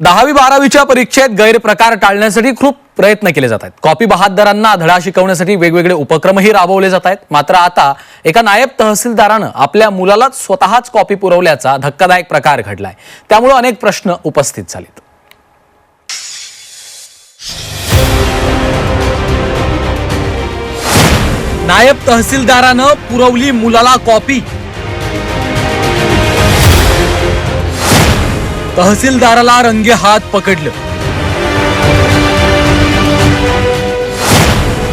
दहावी बारावीच्या परीक्षेत गैरप्रकार टाळण्यासाठी खूप प्रयत्न केले जात आहेत. कॉपी बहादरांना धडा शिकवण्यासाठी वेगवेगळे उपक्रमही राबवले जात आहेत. मात्र आता एका नायब तहसीलदारानं आपल्या मुलालाच स्वतःच कॉपी पुरवल्याचा धक्कादायक प्रकार घडलाय. त्यामुळे अनेक प्रश्न उपस्थित झालेत. नायब तहसीलदारानं पुरवली मुलाला कॉपी. तहसीलदाराला रंगे हात पकडलं.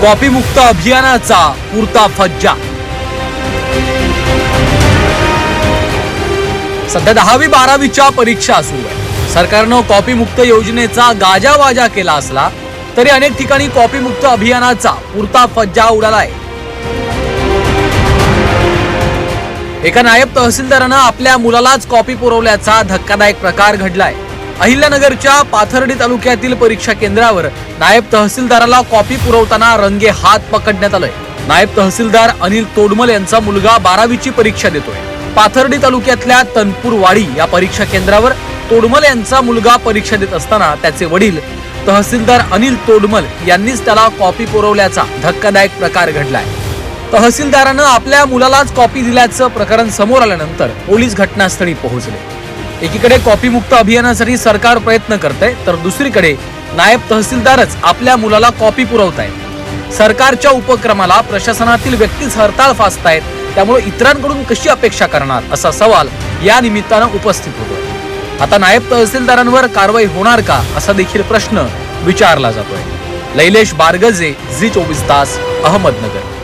कॉपी मुक्त अभियानाचा पुरता फज्जा. सध्या दहावी बारावीच्या परीक्षा सुरू आहे सरकारनं कॉपी मुक्त योजनेचा गाजावाजा केला असला तरी अनेक ठिकाणी कॉपी मुक्त अभियानाचा पुरता फज्जा उडाला आहे एका नायब तहसीलदारानं आपल्या मुलालाच कॉपी पुरवल्याचा धक्कादायक प्रकार घडलाय. अहिल्यानगरच्या पाथर्डी तालुक्यातील परीक्षा केंद्रावर नायब तहसीलदाराला कॉपी पुरवताना रंगे हात पकडण्यात आलंय. नायब तहसीलदार अनिल तोडमल यांचा मुलगा बारावीची परीक्षा देतोय. पाथर्डी तालुक्यातल्या तनपूरवाडी या परीक्षा केंद्रावर तोडमल यांचा मुलगा परीक्षा देत असताना त्याचे वडील तहसीलदार अनिल तोडमल यांनीच त्याला कॉपी पुरवल्याचा धक्कादायक प्रकार घडलाय. तहसीलदारानं आपल्या मुलालाच कॉपी दिल्याचं प्रकरण समोर आल्यानंतर पोलीस घटनास्थळी पोहोचले. एकीकडे कॉपीमुक्त अभियानासाठी सरकार प्रयत्न करतंय तर दुसरीकडे नायब तहसीलदारच आपल्या मुलाला कॉपी पुरवत आहेत सरकारच्या उपक्रमाला प्रशासनातील व्यक्तीच हरताळ फासतायत त्यामुळे इतरांकडून कशी अपेक्षा करणार असा सवाल या निमित्तानं उपस्थित होतो आता नायब तहसीलदारांवर कारवाई होणार का असा देखील प्रश्न विचारला जातोय. लैलेश बारगजे झी चोवीस तास अहमदनगर.